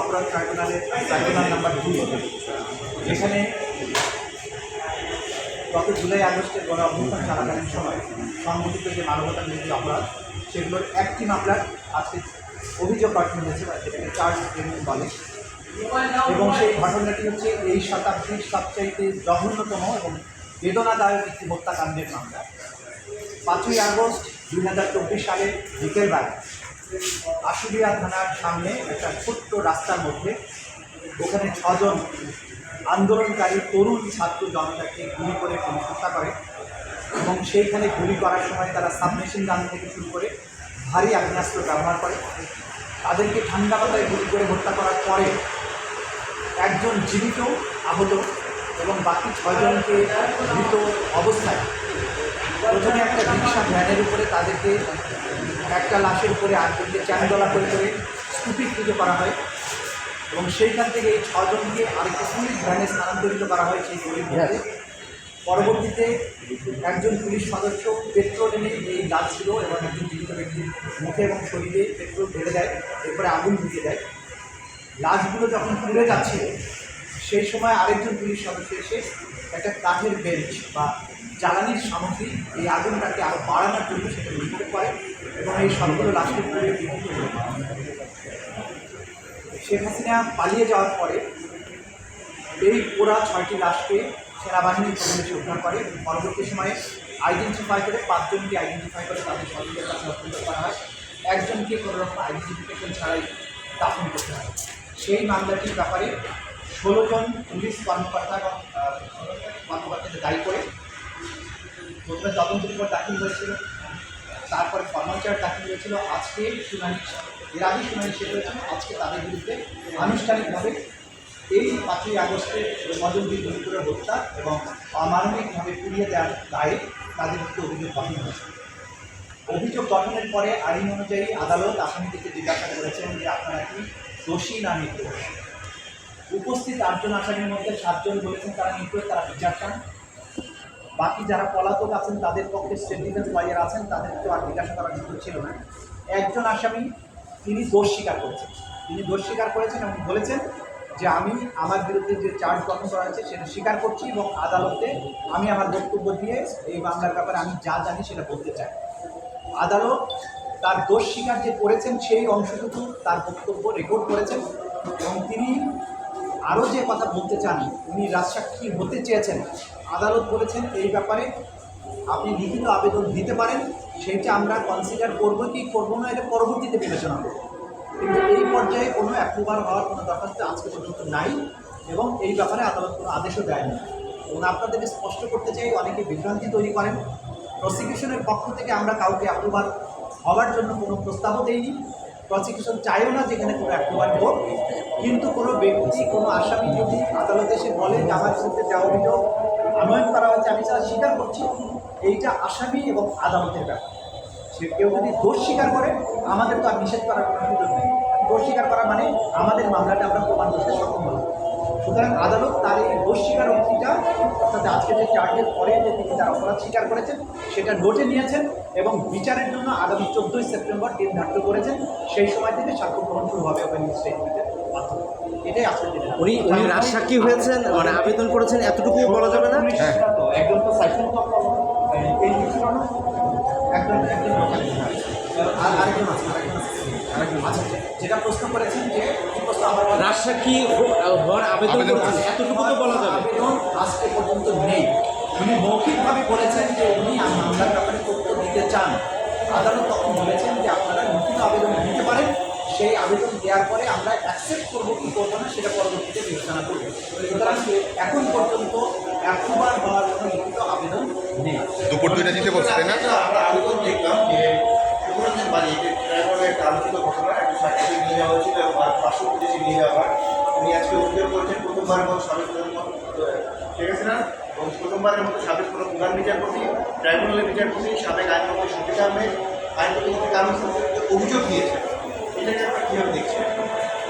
অপরাধ নাম্বার গত জুলাই আগস্টের গণ অভ্যুত্থান চলাকালীন সময় সংঘটিত যে মানবতা বিরোধী অপরাধ, সেগুলোর একটি মামলার আজকে অভিযোগ পাঠানো হয়েছে, বা যেটাকে চার্জ বলে। এবং সেই ঘটনাটি হচ্ছে এই শতাব্দীর সবচাইতে জঘন্যতম এবং বেদনাদায়ক একটি হত্যাকাণ্ডের মামলা। পাঁচই আগস্ট দুই হাজার চব্বিশ সালের বিকেলবেলা আশুলিয়া থানার সামনে একটা ছোট্ট রাস্তার মধ্যে ওখানে ছজন আন্দোলনকারী তরুণ ছাত্র জনতাকে গুলি করে হত্যা করে এবং সেইখানে গুলি করার সময় তারা সাবমেশিন গান থেকে শুরু করে ভারী আগ্নেয়াস্ত্র ব্যবহার করে। তাদেরকে ঠান্ডা মাথায় গুলি করে হত্যা করার পরে একজন জীবিত আহত এবং বাকি ছয়জনকে মৃত অবস্থায়। প্রথমে একটা রিক্সা ভ্যানের উপরে তাদেরকে একটা লাশের উপরে আটজনকে চ্যানদলা করে করে স্কুপি পুজো করা হয়। এবং সেইখান থেকে এই ছজনকে আরেকটা পুলিশ ভ্যানে স্থানান্তরিত করা হয় সেই গলির মধ্যে পরবর্তীতে একজন পুলিশ সদস্য পেট্রোল এনে এই গাছ ছিল এবং একজন জীবিত ব্যক্তির মুখে এবং শরীরে পেট্রোল ঢেলে দেয় এরপরে আগুন ঢুকে দেয়। লাশগুলো যখন পুড়ে যাচ্ছিল সেই সময় আরেকজন পুলিশ সদস্য এসে একটা কাঠের বেঞ্চ বা জ্বালানির সামগ্রী এই আগুনটাকে আরও বাড়ানোর জন্য সেটা নির্ভর করে। এবং এই সবগুলো লাশকে পুড়ে শেখ হাসিনা পালিয়ে যাওয়ার পরে এই পোড়া ছয়টি লাশকে সেনাবাহিনী এসে উদ্ধার করে। পরবর্তী সময়ে আইডেন্টিফাই করে, পাঁচজনকে আইডেন্টিফাই করে তাদের স্বজনদের কাছে হস্তান্তর করা হয়। একজনকে কোনো রকম আইডেন্টিফিকেশন ছাড়াই দাফন করতে হয়। সেই মামলাটির ব্যাপারে ষোলো জন পুলিশ কর্মকর্তা কর্মকর্তাকে দায়ী করে প্রথমে তদন্ত রিপোর্ট দাখিল হয়েছিল। তারপরে ফর্মাল চার্জ দাখিল হয়েছিল আজকে শুনানি এর আগে শুনানি শেষ হয়েছিল আজকে তাদের বিরুদ্ধে আনুষ্ঠানিকভাবে এই পাঁচই আগস্টে মজুমদিন দলিপুরের হত্যা এবং অমানবিকভাবে পুড়িয়ে দেওয়ার দায়ে তাদের বিরুদ্ধে অভিযোগ গঠন হয়েছে। অভিযোগ গঠনের পরে আইন অনুযায়ী আদালত আসামিদেরকে জিজ্ঞাসা করেছেন যে আপনারা কি দোষী না নির্দোষ উপস্থিত আটজন আসামির মধ্যে সাতজন বলেছেন তারা নির্দোষ তারা বিচার চান। বাকি যারা পলাতক আছেন, তাদের পক্ষে স্টেট ডিফেন্স লয়ার আছেন, তাদেরকেও আর জিজ্ঞাসা করার সুযোগ ছিল না। একজন আসামি, তিনি দোষ স্বীকার করেছেন। তিনি দোষ স্বীকার করেছেন এবং বলেছেন যে আমি আমার বিরুদ্ধে যে চার্জ গঠন করা হয়েছে, সেটা স্বীকার করছি এবং আদালতে আমি আমার বক্তব্য দিয়ে এই মামলার ব্যাপারে আমি যা জানি সেটা বলতে চাই। আদালত তার দোষ স্বীকার যে করেছেন, সেই অংশটুকু তার বক্তব্য রেকর্ড করেছেন এবং তিনি আরও যে কথা বলতে চান, উনি রাজসাক্ষী হতে চেয়েছেন আদালত বলেছেন এই ব্যাপারে আপনি লিখিত আবেদন দিতে পারেন সেইটা আমরা কনসিডার করব কি করব না, এটা পরবর্তীতে বিবেচনা করব। কিন্তু এই পর্যায়ে কোনো অ্যাপ্রুভাল হওয়ার কোনো দরখাস্ত আজকে পর্যন্ত নাই এবং এই ব্যাপারে আদালত কোনো আদেশও দেয়নি। এবং আপনাদেরকে স্পষ্ট করতে চাই, অনেকে বিভ্রান্তি তৈরি করেন। প্রসিকিউশনের পক্ষ থেকে আমরা কাউকে অ্যাপ্রুভাল হওয়ার জন্য কোনো প্রস্তাবও দেইনি। প্রসিকিউশন চাইও না যেখানে কোনো অ্যাপ্রুভাল হোক। কিন্তু কোনো ব্যক্তি, কোনো আসামি যদি আদালতে এসে বলে আমার বিরুদ্ধে যা অভিযোগ আনয়ন করা হয়েছে আমি সেটা স্বীকার করছি, এইটা আসামি এবং আদালতের ব্যাপার। সে কেউ যদি দোষ স্বীকার করে, আমাদের তো আর নিষেধ করার কোনো সুযোগ নেই। দোষ স্বীকার করা মানে আমাদের মামলাটা আমরা প্রমাণ করতে সক্ষম হলাম। সুতরাং আদালত তার এই দোষ স্বীকারোক্তিটা অর্থাৎ আজকে যে চার্জের পরে যে তিনি তার অপরাধ স্বীকার করেছেন, সেটা নোটে নিয়েছেন এবং বিচারের জন্য আগামী চোদ্দোই সেপ্টেম্বর দিন ধার্য করেছেন। সেই সময় থেকে সাক্ষ্য গ্রহণ শুরু হবে ওপেনিং স্টেটমেন্টের এটাই আজকের দিনে উনি উনি রাজসাক্ষী হয়েছেন মানে আবেদন করেছেন এতটুকু বলা যাবে না? হ্যাঁ। একজন তো না একজন একজন আর আরেকজন আছে আরেকজন আছে। যেটা প্রশ্ন করেছেন যে আমার রাজসাক্ষী হওয়ার আবেদন করেছেন এতটুকু তো বলা যাবে। আবেদন আজকে পর্যন্ত নেই। উনি মৌখিকভাবে বলেছেন যে উনি মামলার ব্যাপারে তথ্য দিতে চান। আদালত তখন বলেছেন যে আপনারা লিখিত আবেদন দিতে পারেন। সেই আবেদন দেওয়ার পরে আমরা অ্যাকসেপ্ট করব কি করব না সেটা পরবর্তীতে বিবেচনা করব। সুতরাং এখন পর্যন্ত অ্যাপ্রুভাল হওয়ার কোনো লিখিত আবেদন নেই। দুপুর দুইটা দিতে বলছে না? আমরা আবেদন দেখলাম যে বাড়ি ড্রাইভারের একটা আলোচিত ঘটনা একটা সাক্ষীকে নিয়ে যাওয়া হয়েছিল এবং আর পার্শ্ব প্রতিবেশী নিয়ে যাওয়া উনি আজকে অভিযোগ করেছেন প্রথমবার মতো সাবেক ঠিক আছে না? এবং প্রথমবারের মতো সাবেক কোনো প্রধান বিচারপতি ট্রাইব্যুনালের বিচারপতি সাবেক আইনমন্ত্রী সুবিধা আহমেদ আইনপতি মন্ত্রী কানুন সম্পর্কে অভিযোগ দিয়েছেন লিটারেচারটা কীভাবে দেখছেন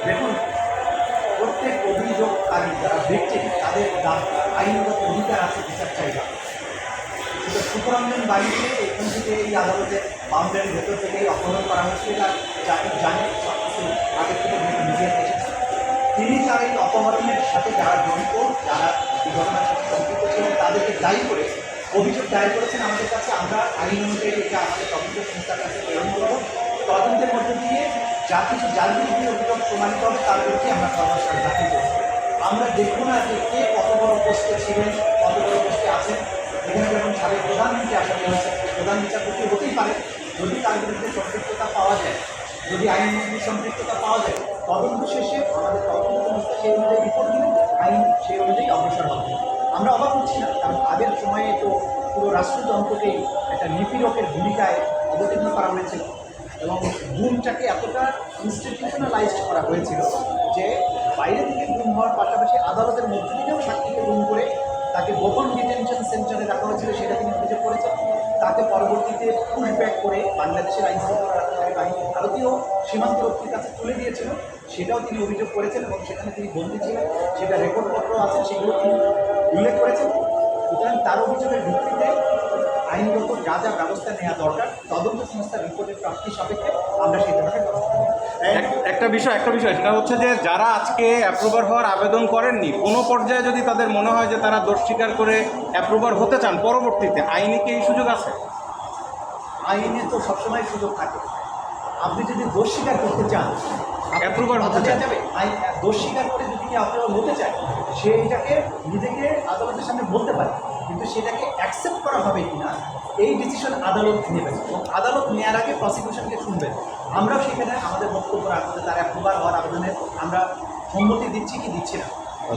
দেখুন, প্রত্যেক অভিযোগকারী যারা ভিকটিম তাদের আইনগত অধিকার আছে, বিচার চাহিদা। কিন্তু সুতরাংগন বাড়িতে এখান থেকে এই আদালতের বাউন্ডারির ভেতর থেকে অপহরণ করা হয়েছিল তার জাতি জানে সব কিছু আগে থেকে নিজে রেখেছে তিনি তার এই অপহরণের সাথে যারা জড়িত, যারা এই ঘটনার সাথে সম্পৃক্ত ছিলেন, তাদেরকে দায়ী করে, অভিযোগ দায়ের করেছেন আমাদের কাছে। আমরা আইন অনুযায়ী এটা আমাদের তদন্ত সংস্থার কাছে প্রেরণ করব। তদন্তের মধ্যে দিয়ে যা কিছু যার বিরুদ্ধে অভিযোগ প্রমাণিত হবে, তার বিরুদ্ধে আমরা কর্মশালা দাখিল করব। আমরা দেখব না যে কে কত বড় পোস্টে ছিলেন, কত বড় পোস্টে আছেন। এখানে যখন সাবেক প্রধানমন্ত্রী আসামি হয়েছে প্রধান বিচারপতি হতেই পারে। যদি তার বিরুদ্ধে সম্পৃক্ততা পাওয়া যায়, যদি আইনমন্ত্রীর সম্পৃক্ততা পাওয়া যায়, তদন্ত শেষে আমাদের তদন্ত সংস্থা সেই অনুযায়ী রিপোর্ট দিলে আইন সেই অনুযায়ী অগ্রসর হবে। আমরা অবাক হচ্ছি না, কারণ আগের সময়ে তো পুরো রাষ্ট্রযন্ত্রকেই একটা নিপীড়কের ভূমিকায় অবতীর্ণ করা হয়েছিল এবং গুমটাকে এতটা ইনস্টিটিউশনালাইজড করা হয়েছিল যে বাইরে থেকে গুম হওয়ার পাশাপাশি আদালতের মধ্যে থেকেও সাক্ষীকে গুম করে তাকে গোপন ডিটেনশন সেন্টারে রাখা হয়েছিল, সেটা তিনি অভিযোগ করেছেন তাকে পরবর্তীতে পুশব্যাক করে বাংলাদেশের আইন শৃঙ্খলা বাহিনী ভারতীয় সীমান্তরক্ষীর কাছে তুলে দিয়েছিল। সেটাও তিনি অভিযোগ করেছেন এবং সেখানে তিনি বন্দী ছিলেন। সেটা রেকর্ডপত্র আছে, সেগুলো তিনি উল্লেখ করেছেন। সুতরাং তার অভিযোগের ভিত্তিতে আইনগত যা যা ব্যবস্থা নেওয়া দরকার তদন্ত সংস্থার রিপোর্টের প্রাপ্তি সাপেক্ষে আমরা সেই ধরনের এক- একটা বিষয় একটা বিষয় সেটা হচ্ছে যে যারা আজকে অ্যাপ্রুভার হওয়ার আবেদন করেননি কোনো পর্যায়ে যদি তাদের মনে হয় যে তারা দোষ স্বীকার করে অ্যাপ্রুভার হতে চান পরবর্তীতে আইনি কি এই সুযোগ আছে? আইনে তো সবসময় সুযোগ থাকে। আপনি যদি দোষ স্বীকার করতে চান Approval হতে চান। যাবে আইন দোষ স্বীকার করে যদি কেউ আপনারা হতে চায় সে এটাকে নিজেকে আদালতের সামনে বলতে পারে কিন্তু সেটাকে অ্যাকসেপ্ট করা হবে কিনা এই ডিসিশন আদালত নেবেন এবং আদালত নেওয়ার আগে প্রসিকিউশনকে শুনবেন আমরাও সেখানে আমাদের বক্তব্য রাখব যে তার অ্যাপ্রুভাল হওয়ার আবেদনে আমরা সম্মতি দিচ্ছি কি দিচ্ছি না।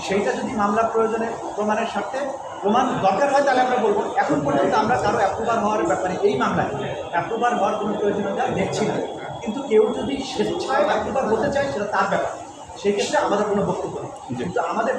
সেইটা যদি মামলার প্রয়োজনে প্রমাণের স্বার্থে প্রমাণ দরকার হয় তাহলে আমরা বলব। এখন পর্যন্ত আমরা কারও অ্যাপ্রুভাল হওয়ার ব্যাপারে এই মামলায় অ্যাপ্রুভাল হওয়ার কোনো প্রয়োজনীয়তা দেখছি না। কিন্তু কেউ যদি স্বেচ্ছায় অ্যাপ্রুভাল হতে চায় সেটা তার ব্যাপার। সেক্ষেত্রে আমাদের কোনো বক্তব্য নেই। কিন্তু আমাদের